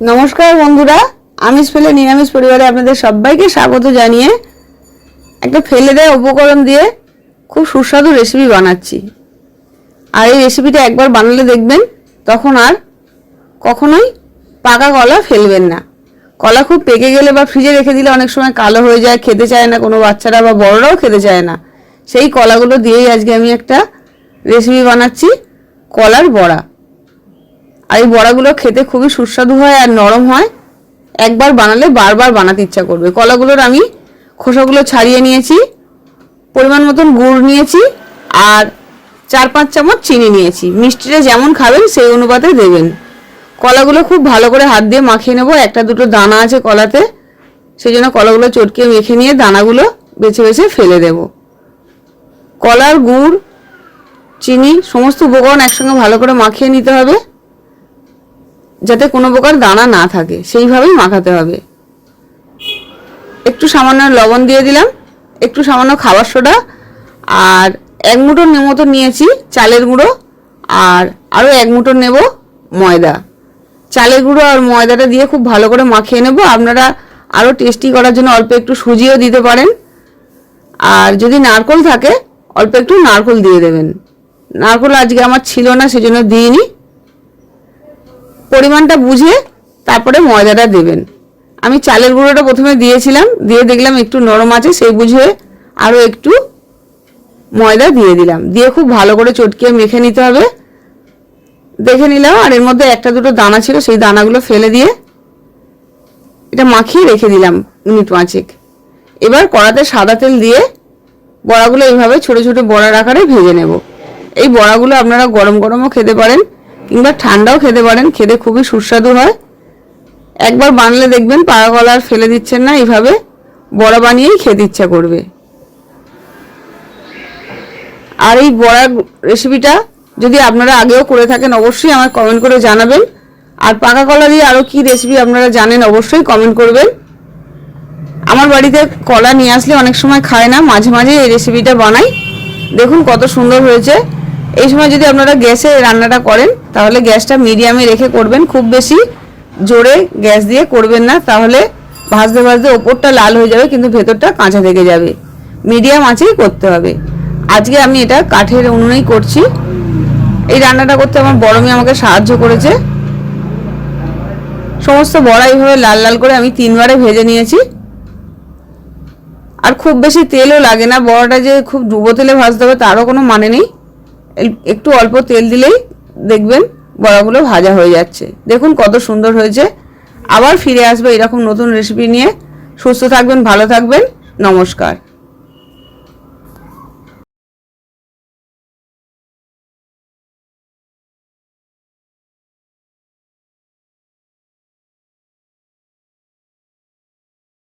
নমস্কার বন্ধুরা আমিষ ফেলে নিরামিষ পরিবারে আপনাদের সবাইকে স্বাগত জানিয়ে একটা ফেলে দেওয়া উপকরণ দিয়ে খুব সুস্বাদু রেসিপি বানাচ্ছি। আর এই রেসিপিটা একবার বানালে দেখবেন, তখন আর কখনোই পাকা কলা ফেলবেন না। কলা খুব পেকে গেলে বা ফ্রিজে রেখে দিলে অনেক সময় কালো হয়ে যায়, খেতে চায় না, কোনো বাচ্চারা বা বড়রাও খেতে চায় না। সেই কলাগুলো দিয়েই আজকে আমি একটা রেসিপি বানাচ্ছি, কলার বড়া। আর এই বড়াগুলো খেতে খুবই সুস্বাদু হয় আর নরম হয়। একবার বানালে বারবার বানাতে ইচ্ছা করবে। কলাগুলোর আমি খোসাগুলো ছাড়িয়ে নিয়েছি, পরিমাণ মতন গুড় নিয়েছি আর চার পাঁচ চামচ চিনি নিয়েছি। মিষ্টিটা যেমন খাবেন সেই অনুপাতে দেবেন। কলাগুলো খুব ভালো করে হাত দিয়ে মাখিয়ে নেব। একটা দুটো দানা আছে কলাতে, সেই জন্য কলাগুলো চটকে মেখে নিয়ে দানাগুলো বেছে বেছে ফেলে দেব। কলার গুড়, চিনি, সমস্ত উপকরণ একসঙ্গে ভালো করে মাখিয়ে নিতে হবে। যাতে কোনো প্রকার দানা না থাকে, সেইভাবেই মাখাতে হবে। একটু সামান্য লবণ দিয়ে দিলাম, একটু সামান্য খাবার সোডা, আর এক মুঠোর মতো নিয়েছি, চালের গুঁড়ো, আর আরও এক মুঠোর নেব ময়দা। চালের গুঁড়ো আর ময়দাটা দিয়ে খুব ভালো করে মাখিয়ে নেব। আপনারা আরও টেস্টি করার জন্য অল্প একটু সুজিও দিতে পারেন। আর যদি নারকল থাকে, অল্প একটু নারকল দিয়ে দেবেন। নারকল আজকে আমার ছিল না, সেজন্য দিইনি। পরিমাণটা বুঝে তারপরে ময়দাটা দেবেন। আমি চালের গুঁড়োটা প্রথমে দিয়েছিলাম, দিয়ে দেখলাম একটু নরম আছে, সেই বুঝে আরও একটু ময়দা দিয়ে দিলাম। দিয়ে খুব ভালো করে চটকিয়ে মেখে নিতে হবে। দেখে নিলাম, আর এর মধ্যে একটা দুটো দানা ছিল, সেই দানাগুলো ফেলে দিয়ে এটা মাখিয়ে রেখে দিলাম মিনিট পাঁচেক। এবার কড়াতে সাদা তেল দিয়ে বড়াগুলো এইভাবে ছোট ছোট বড়ার আকারে ভেজে নেব। এই বড়াগুলো আপনারা গরম গরমও খেতে পারেন কিংবা ঠান্ডাও খেতে পারেন, খেতে খুবই সুস্বাদু হয়। একবার বানলে দেখবেন পাকা কলা আর ফেলে দিচ্ছেন না, এইভাবে বড়া বানিয়েই খেতে ইচ্ছা করবে। আর এই বড়া রেসিপিটা যদি আপনারা আগেও করে থাকেন, অবশ্যই আমার কমেন্ট করে জানাবেন। আর পাকা কলা দিয়ে আরও কী রেসিপি আপনারা জানেন, অবশ্যই কমেন্ট করবেন। আমার বাড়িতে কলা নিয়ে আসলে অনেক সময় খায় না, মাঝে মাঝে এই রেসিপিটা বানাই। দেখুন কত সুন্দর হয়েছে। এই সময় যদি আপনারা গ্যাসে রান্নাটা করেন, তাহলে গ্যাসটা মিডিয়ামে রেখে করবেন। খুব বেশি জোরে গ্যাস দিয়ে করবেন না, তাহলে ভাজতে ভাজতে ওপরটা লাল হয়ে যাবে, কিন্তু ভেতরটা কাঁচা থেকে যাবে। মিডিয়াম আঁচেই করতে হবে। আজকে আমি এটা কাঠের উনুনেই করছি। এই রান্নাটা করতে আমার বড় মেয়ে আমাকে সাহায্য করেছে। সমস্ত বড়া এইভাবে লাল লাল করে আমি তিনবারে ভেজে নিয়েছি। আর খুব বেশি তেলও লাগে না, বড়াটা যে খুব ডুবো তেলে ভাজতে হবে, তারও কোনো মানে নেই। একটু অল্প তেল দিলেই দেখবেন বড়াগুলো ভাজা হয়ে যাচ্ছে। দেখুন কত সুন্দর হয়েছে। আবার ফিরে আসবে এরকম নতুন রেসিপি নিয়ে। সুস্থ থাকবেন, ভালো থাকবেন। নমস্কার।